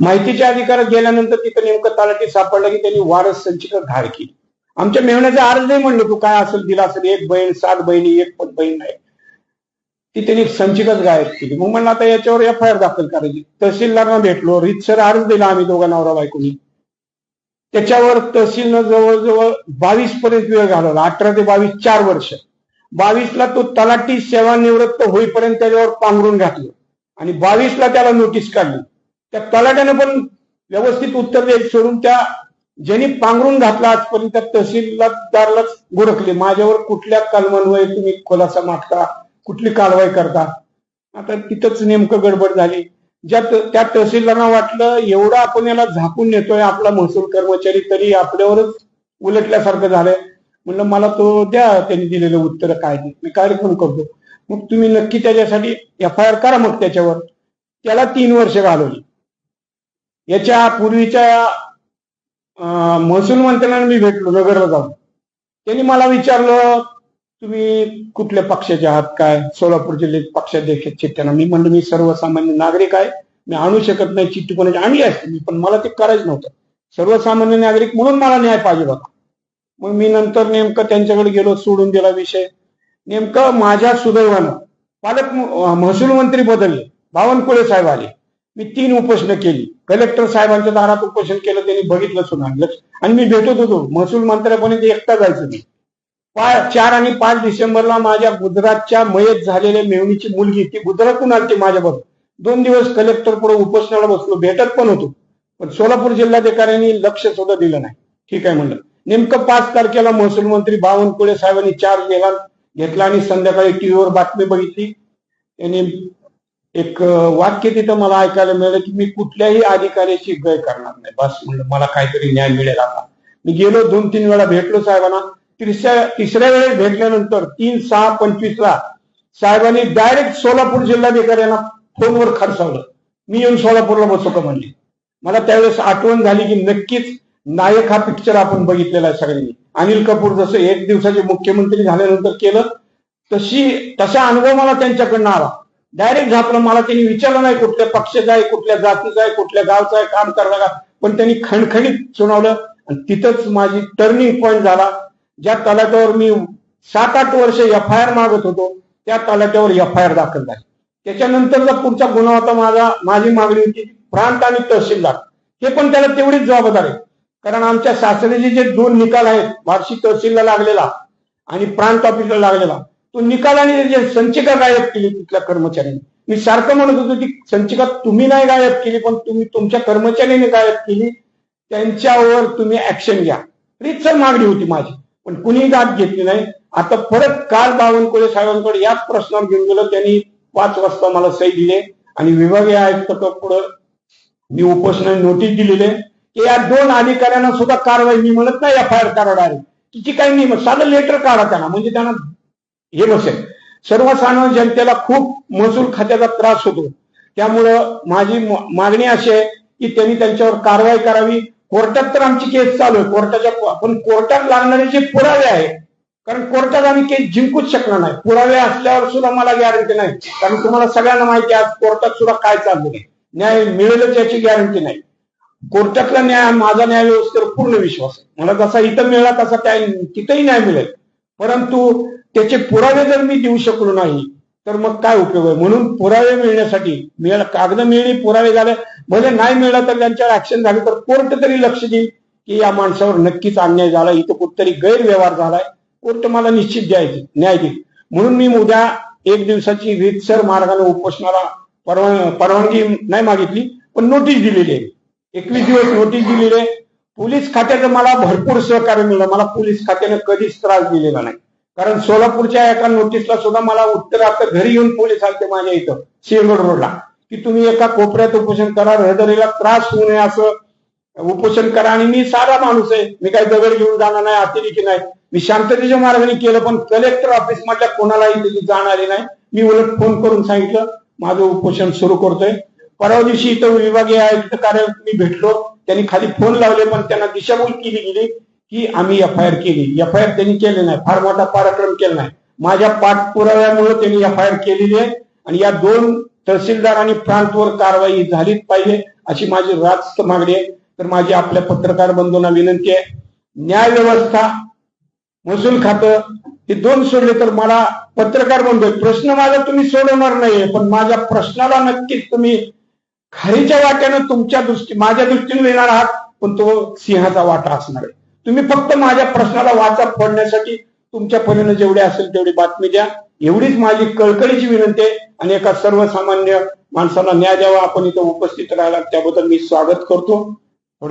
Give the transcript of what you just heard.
माहितीच्या अधिकारात गेल्यानंतर तिथं नेमकं तलाठी सापडलं की त्यांनी वारस संचिका घाड केली. आमच्या मेहण्याचा अर्ज नाही म्हणलं तू काय असेल दिला असेल एक बहीण सात बहिणी एक पण बहीण नाही. ती त्यांनी संचिकच गायब केली. मग म्हणलं आता याच्यावर एफ आय आर दाखल करायची. तहसीलदारांना भेटलो रितसर अर्ज दिला आम्ही दोघा नवरा बायकोनी. त्याच्यावर तहसीलनं जवळजवळ बावीस पर्यंत वेळ घालवला. अठरा ते बावीस चार वर्ष. बावीसला तो तलाठी सेवानिवृत्त होईपर्यंत त्याच्यावर पांघरून घातलं. आणि बावीसला त्याला नोटीस काढली. त्या तलाट्यानं पण व्यवस्थित उत्तर द्यायचं सोडून त्या ज्यांनी पांघरून घातला आजपर्यंत त्या तहसीलदारलाच गुरखले. माझ्यावर कुठल्या कलमांवर तुम्ही खुलासा मागता कुठली कारवाई करता? आता तिथंच नेमकं गडबड झाली. ज्या त्या तहसीलदारांना वाटलं एवढं आपण याला झाकून नेतोय आपला महसूल कर्मचारी तरी आपल्यावरच उलटल्यासारखं झालंय. म्हणलं मला तो द्या त्यांनी दिलेलं उत्तर काय ते. मी कार्यक्रम करतो. मग तुम्ही नक्की त्याच्यासाठी एफ आय आर करा मग त्याच्यावर. त्याला तीन वर्ष घालवली. याच्या पूर्वीच्या अं, महसूल मंत्र्यांना मी भेटलो नगरला जाऊन त्यांनी मला विचारलं तुम्ही कुठल्या पक्षाचे आहात काय? सोलापूर जिल्ह्यात पक्षाध्यक्ष चिठ्ठ्यांना मी म्हणलं मी सर्वसामान्य नागरिक आहे. मी आणू शकत नाही चिठ्ठी कोणाची आणली असते मी पण मला ते करायचं नव्हतं. सर्वसामान्य नागरिक म्हणून मला न्याय पाहिजे होता. मग मी नंतर नेमकं त्यांच्याकडे गेलो सोडून दिला विषय. नेमकं माझ्या सुदैवानं पालक महसूल मंत्री बदलले. बावनकुळे साहेब आले. मी तीन उपोषणं केली. कलेक्टर साहेबांच्या दारात उपोषण केलं त्यांनी बघितलं सुद्धा आणि मी भेटत होतो. महसूल मंत्र्यापर्यंत एकटा जायचं मी चार आणि पाच डिसेंबरला माझ्या गुजरातच्या मयत झालेल्या मेवणीची मुलगी ती गुजरातून आली माझ्याबरोबर. दोन दिवस कलेक्टर पुढे उपोषणाला बसलो. भेटत पण होतो. पण सोलापूर जिल्हाधिकाऱ्यांनी लक्ष सुद्धा दिलं नाही. ठीक आहे म्हणलं. नेमकं पाच तारखेला महसूल मंत्री बावनकुळे साहेबांनी चार्ज गेला घेतला आणि संध्याकाळी टीव्हीवर बातमी बघितली. त्यांनी एक वाक्य तिथं मला ऐकायला मिळालं की मी कुठल्याही अधिकाऱ्याची गय करणार नाही. बस म्हणलं मला काहीतरी न्याय मिळेल आता. मी गेलो दोन तीन वेळा भेटलो साहेबांना. तिसऱ्या तिसऱ्या वेळेस भेटल्यानंतर तीन सहा पंचवीस ला साहेबांनी डायरेक्ट सोलापूर जिल्हाधिकाऱ्यांना फोनवर खरसावलं मी येऊन सोलापूरला बसू का म्हणले. मला त्यावेळेस आठवण झाली की नक्कीच नायक हा पिक्चर आपण बघितलेला आहे सगळ्यांनी. अनिल कपूर जसं एक दिवसाचे मुख्यमंत्री झाल्यानंतर केलं तशी तसा अनुभव मला त्यांच्याकडनं आला. डायरेक्ट झापलं मला त्यांनी विचारलं नाही कुठल्या पक्षाचा आहे कुठल्या जातीचा आहे कुठल्या गावचा आहे काम करला का पण त्यांनी खणखणीत सुनावलं आणि तिथंच माझी टर्निंग पॉईंट झाला. ज्या तलाट्यावर मी सात आठ वर्ष एफ आय आर मागत होतो त्या तलाट्यावर एफ आय आर दाखल झाली. त्याच्यानंतरचा पुढचा गुन्हा होता माझा माझी मागणी होती प्रांत आणि तहसीलदार. हे पण त्याला तेवढीच जबाबदार आहे. कारण आमच्या शासनाचे जे दोन निकाल आहेत बार्शी तहसीलला लागलेला आणि प्रांत ऑफिसला लागलेला तो निकाल आणि जे संचिका गायब केली तिथल्या कर्मचाऱ्यांनी. मी सारखं म्हणत होतो ती संचिका तुम्ही नाही गायब केली पण तुम्ही तुमच्या कर्मचाऱ्यांनी गायब केली. त्यांच्यावर तुम्ही ऍक्शन घ्या. रीतसर मागणी होती माझी पण कुणीही दाद घेतली नाही. आता परत काल बावनकुळे साहेबांकडे याच प्रश्नावर घेऊन गेलो. त्यांनी पाच वाजता मला सही दिले आणि विभागीय आयुक्त पुढं मी उपोषणाने नोटीस दिलेले. की या दोन अधिकाऱ्यांना सुद्धा कारवाई मी म्हणत नाही एफ आय आर करा डायरेक्ट तिची काही नाही साधं लेटर काढा त्यांना. म्हणजे त्यांना हे बसेल सर्वसाधारण जनतेला खूप महसूल खात्याचा त्रास होतो. त्यामुळं माझी मागणी अशी आहे की त्यांनी त्यांच्यावर कारवाई करावी. कोर्टात तर आमची केस चालू आहे. कोर्टाच्या पण कोर्टात लागणारे जे पुरावे आहेत कारण कोर्टात आम्ही केस जिंकूच शकणार नाही. पुरावे असल्यावर सुद्धा मला गॅरंटी नाही. कारण तुम्हाला सगळ्यांना माहिती आहे आज कोर्टात सुद्धा काय चालू आहे. न्याय मिळेलच याची गॅरंटी नाही. कोर्टातला न्याय माझा न्याय व्यवस्थेवर पूर्ण विश्वास आहे. मला जसा इथं मिळाला तसा त्या तिथंही न्याय मिळेल. परंतु त्याचे पुरावे जर मी देऊ शकलो नाही तर मग काय उपयोग आहे? म्हणून पुरावे मिळण्यासाठी मिळाला कागद मिळली पुरावे झाले. भले नाही मिळाला तर त्यांच्यावर ऍक्शन झाली तर कोर्ट तरी लक्ष देईल की या माणसावर नक्कीच अन्याय झाला इथं कुठतरी गैरव्यवहार झालाय. कोर्ट मला निश्चित द्यायची न्याय देईल. म्हणून मी उद्या एक दिवसाची रीतसर मार्गाने उपोषणाला परवा परवानगी नाही मागितली पण नोटीस दिलेली आहे. एकवीस दिवस नोटीस दिलेली आहे. पोलीस खात्याचं मला भरपूर सहकार्य मिळालं. मला पोलीस खात्याने कधीच त्रास दिलेला नाही. कारण सोलापूरच्या एका नोटीसला सुद्धा मला उत्तर आता घरी येऊन पोलीस आलते माझ्या इथं सिंहगड रोडला की तुम्ही एका कोपऱ्यात उपोषण करा रहदारीला त्रास होऊ नये असं उपोषण करा आणि मी साधा माणूस आहे. मी काही दगड घेऊन जाणार नाही अतिरेकी नाही. मी शांततेच्या मार्गाने केलं पण कलेक्टर ऑफिस मधल्या कोणालाही त्याची जाण आली नाही. मी उलट फोन करून सांगितलं माझं उपोषण सुरू करतोय. परवा दिवशी इथं विभागीय आयुक्त कार्य मी भेटलो. त्यांनी खाली फोन लावले पण त्यांना दिशाभूल केली गेली. की आम्ही एफ आय आर केली. एफ आय आर त्यांनी केले नाही. फार मोठा पराक्रम केला नाही. माझ्या पाठपुराव्यामुळे त्यांनी एफ आय आर केलेली आहे. आणि या दोन तहसीलदार आणि प्रांतवर कारवाई झालीच पाहिजे अशी माझी रास्त मागणी आहे. तर माझी आपल्या पत्रकार बंधूंना विनंती आहे. न्याय व्यवस्था महसूल खातं हे दोन सोडले तर मला पत्रकार बंधू आहे. प्रश्न माझा तुम्ही सोडवणार नाहीये पण माझ्या प्रश्नाला नक्कीच तुम्ही खारीच्या वाट्यानं तुमच्या दृष्टी माझ्या दृष्टीने येणार आहात पण तो सिंहाचा वाटा असणार आहे. तुम्ही फक्त माझ्या प्रश्नाला वाचा फोडण्यासाठी तुमच्या परीने जेवढे असेल तेवढी बातमी द्या. एवढीच माझी कळकळीची विनंती आहे. आणि एका सर्वसामान्य माणसाला न्याय द्यावा. आपण इथं उपस्थित राहिला. त्याबद्दल मी स्वागत करतो.